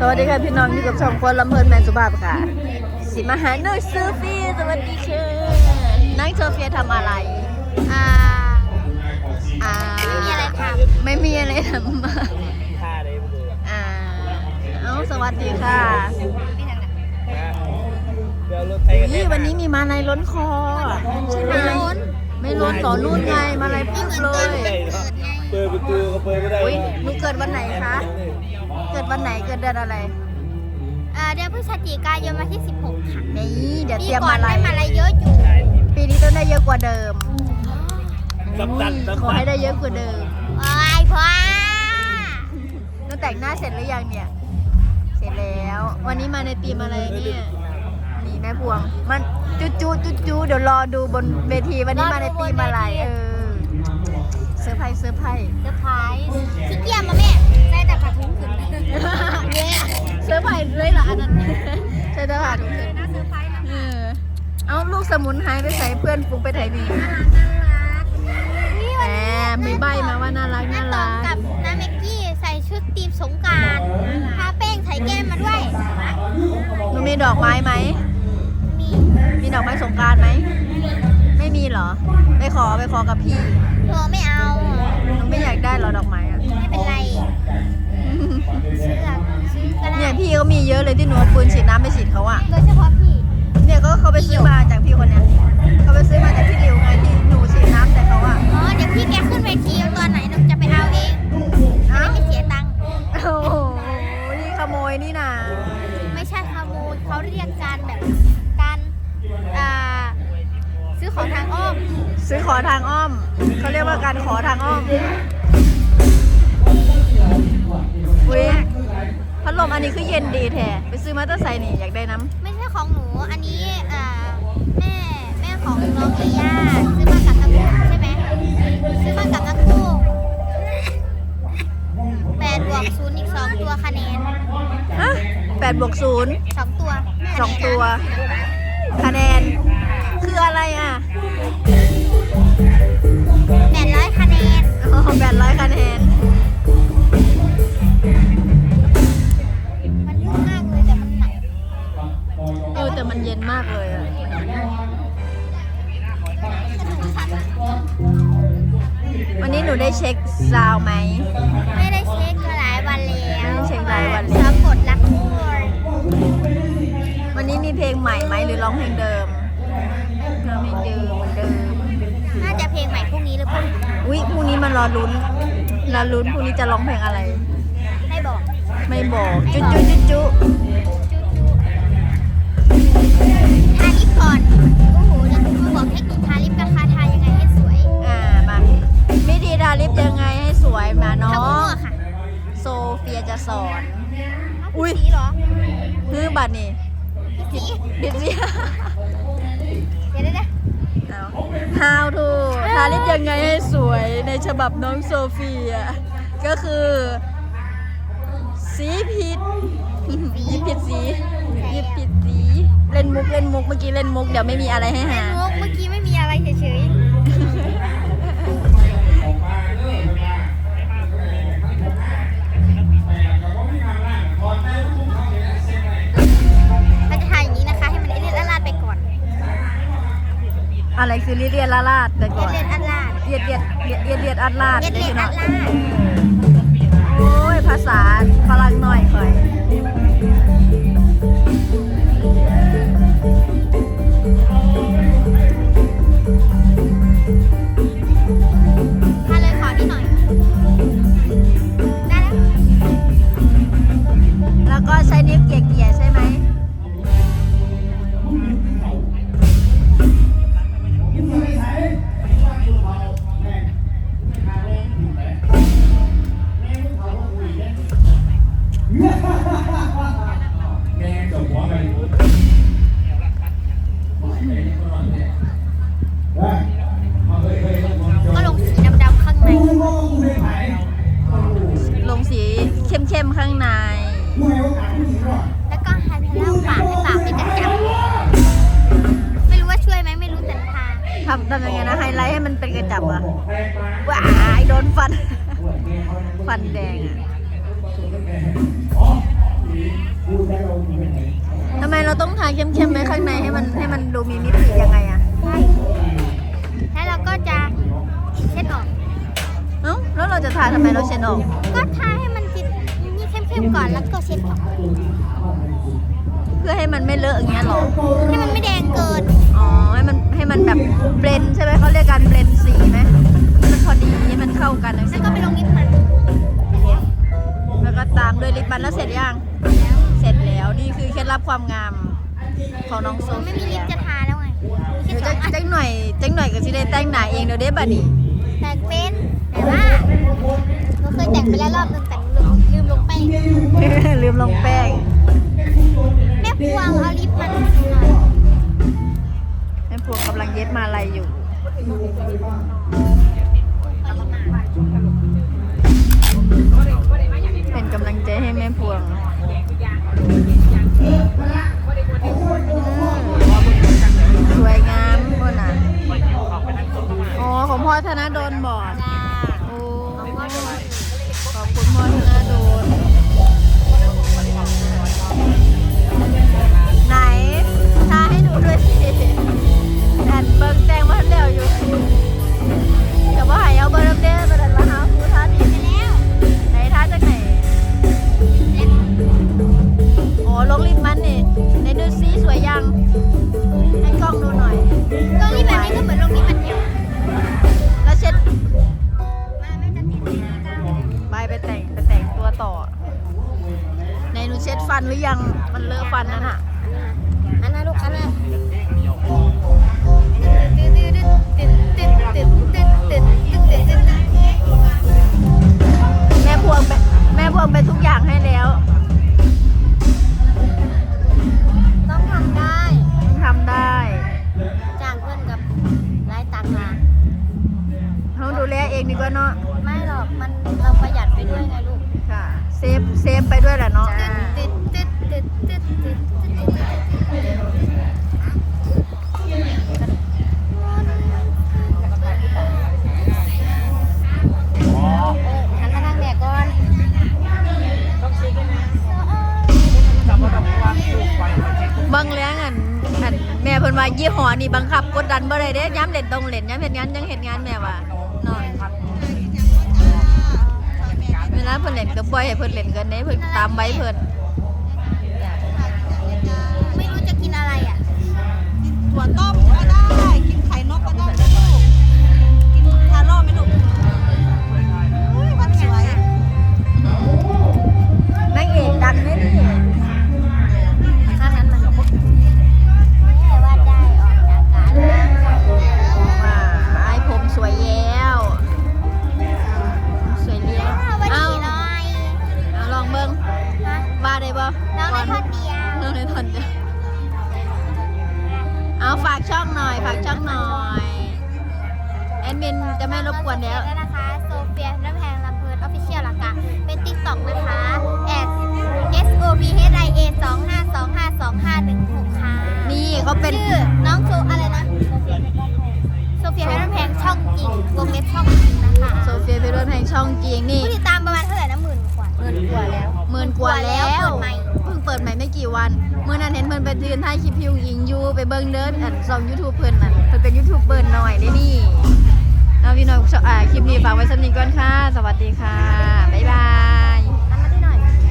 สวัสดีค่ะพี่น้องอยู่กับช่องคนลำเพลินแมนสุภาพค่ะ สิมาหาหนูซื้อฟีสวัสดีค่ะน้องโซเฟียทำอะไรอ่าอ่าไม่มีอะไรทไม่มีอะไรทำท่าเลยไปเลยอ่าเอ้าสวัสดีค่ะไม่ทางไหนนะเดี๋ยวรถไทยกันนี่วันนี้มีมาในล้นคอใช่ไหมไม่ล้นไม่ล้นต่อรุ่นไงมาในไม่ปุ๊บเหมือนเลตอนยเปิดไงเปิดประตูก็เปิดไม่ได้อุ้ยหนูเกิดวันไหนคะ เกิดวันไหนเกิดเดือนอะไรอ่าเดือนพฤศจิกายนวันที่ 16 ค่ะนี่เดี๋ยวปีเตรียมก่อนมาอะไร ได้มาอะไรเยอะอยู่ปีนี้ต้องได้เยอะกว่าเดิมสำตัดขอสำตัให้ดได้เยอะกว่าเดิมโอ้ยพ่อหนูแต่งหน้าเสร็จหรือยังเนี่ย เสร็จแล้ว วันนี้มาในธีมอะไรเนี่ยนี่แม่พวง มันจุ๊จูจุ๊จูเดี๋ยวรอดูบนเวทีวันนี้มาในธีมอะไร เออ เซอร์ไพรส์เซอร์ไพรส์เซอร์ไพรส์ขี้เกียจมาแม่ได้แต่ผ้าถุงขึ้นเนี่ยเซอร์ไพรส์เลยเหรออันนั้นใช่เซอร์ไพรส์ทุกคนน่าเซอร์ไพรส์นะเออเอาลูกสมุนหายไปใส่เพื่อนฟุ้งไปไทยนี่น่ารักนี่แหวันมนี้มีใบมาว่าน่ารักน้าน่าตอรังกกับน้าเมกกี้ใส่ชุดตีมสงกรารทาแป้งใส่แก้มมาด้วยหนูมีดอกไม้ไหมมีมีดอกไม้สงกรารไหมไม่มีเหรอ ไปขอไปขอกับพี่เธอไม่เอา หนูไม่อยากได้เหรอดอกไม้อะไม่เป็นไรเสื้อซื้อก็ได้เนี่ยพี่เขามีเยอะเลยที่หนูเอาปืนฉีดน้ำไปฉีดเขาอะโดยเฉพาะพี่เนี่ยก็เขาไปซื้อมาจากพี่คนเนี้ยเขาไปซื้อมาจากพี่ริวไงที่หนูฉีดน้ำแต่เขาอะอ๋อเดี๋ยวพี่แกขึ้นเวทีตอนไหนน้องจะไปเอาเองเอ้าไม่เสียตังค์โอ้โหนี่ขโมยนี่นะไม่ใช่ขโมยเขาเรียกการแบบการอ่าซื้อของทางอ้อม ซื้อขอทางอ้อม เขาเรียกว่าการขอทางอ้อม นนี้คือเย็นดีแท้ไปซื้อมาตั้งใส่นี่อยากได้น้ำไม่ใช่ของหนู อันนี้อ่าแม่แม่ของน้องเอย่าซื้อมากับตะกุใช่ไหมซื้อมากับตะกุแปดบวกศูนย์อีกสองตัวคะแนนฮะแปดบวกศูนย์สองตัวสองตัว คะแนน คืออะไรอะแปดร้อยคะแนนอ๋อแปดร้อยคะแนนมัน มันเย็นมากเลยอะวันนี้หนูได้เช็คซาวด์ไหม ไม่ได้เช็คมาหลายวันแล้วไม่ได้เช็คหลายวันแล้วสะกดรักทุกคนวันนี้มีเพลงใหม่ไหมหรือร้องเพลงเดิมร้องเพลงเดิมเหมือนเดิม น่าจะเพลงใหม่พรุ่งนี้หรือเปล่าอุ้ยพรุ่งนี้มันรอลุ้นรอลุ้นพรุ่งนี้จะร้องเพลงอะไร ไม่บอก ไม่บอก จุ๊จุ๊จุ๊จุ๊จูจู ทาลิปก่อน โอ้โหเดี๋ยวมาบอกเทคนิคทาลิปราคาทายังไงให้สวยอ่ามาวิธีทาลิปยังไงให้สวยมาทาเนามั่วะๆค่ะโซเฟียจะสอน อุ๊อุ้ยยสีเหรอฮือบัตรนี่สีดิสิเดี๋ยวได้เอา How to ทาลิปยังไงให้สวยในฉบับน้องโซเฟีย ก็คือ สีผิดหยิบผิดสีหยิบผิดสี เล่นมุกเล่นมุกเมื่อกี้เล่นมุกเดี๋ยวไม่มีอะไรให้หางกเมื่อกี้ไม่มีอะไรเฉยๆเราจะทาอย่างนี้นะคะ ให้มันเลี่ยนๆลาดๆไปก่อนอะไรคือเลียดเลียดลาลาดแต่ก่อนเลี่ยนๆลาดเลียดเลียดเลียดเลียดเลียดอัดลาดๆเลี่ยนได้ๆพี่ลาน้องดๆ นิ้วเกี่ยๆ มันเป็นกระจับอะว้ายโดนฟัน ฟันแดงอะเข้มๆไว้ข้างในให้มันให้มันดูมีมิติยังไงอะใช่แล้วเราก็จะเช็ดออกเอ้าแล้วเราจะทาทำไมเราเช็ดออก ก็ทาให้มันติดนี่เข้มๆก่อนแล้วก็เช็ดออกเพื่อให้มันไม่เลอะอย่างเงี้ยหรอให้มันไม่แดงเกิน อ๋อให้ แต่งหน้าเองเดี๋ยวเด้บัดนี้แต่งเป็นแต่ว่าเราเคยแต่งไปแล้วรอบนึงแต่ลืมลืมลงไปลืมลงแป้งแม่พวงเอาลิปมันให้หนูหน่อยแม่พวงกำลังเย็ดมาอะไรอยู่ เช็ดฟันหรือยัง มันเลอะฟันนั่นอะ อันนั้นลูกอันนั้นติดติดติดติดติดติดติดติดติดติดแม่พวงไปแม่พวงไปทุกอย่างให้แล้ว นี่บังคับกดดันบ่ได้เด้ย้ำเล่นตรงเล่นย้ำเฮ็ดงานยังเห็ดงานแม่ว่ะนอนเวลาเพิ่นเล่นก็ปล่อยให้เพิ่นเล่นกันเด้เพิ่นตามไว้เพิ่นไม่รู้จะกินอะไรอะถั่วต้มก็ได้ กินไข่นกก็ได้ สองห้าสอ252516 ค่ะนี่เขาเป็น ชื่อน้องโซอะไรนะ โซเฟียไฮรันแพนช่องจริงวงเล็บช่องจริงนะคะโซเฟียเพโรนแห่งช่องจริงนี่ติดตามประมาณเท่าไหร่นะหมื่นกว่าหมื่นกว่าแล้วหมื่นกว่าแล้วเปิดใหม่เพิ่งเปิดใหม่ไม่กี่วันเมื่อนั้นเห็นเพิ่นไปยืนถ่าคลิปพิวอิงยูไปเบิ่งเด้ออันซองยูทูบเพิ่นน่ะนเป็นยูทูบเบิ่นหน่อยเด้นี่แล้วพี่น้อยคลิปนี้ฝากไว้สักนิดก่อนค่ะ สวัสดีค่ะบ๊ายบาย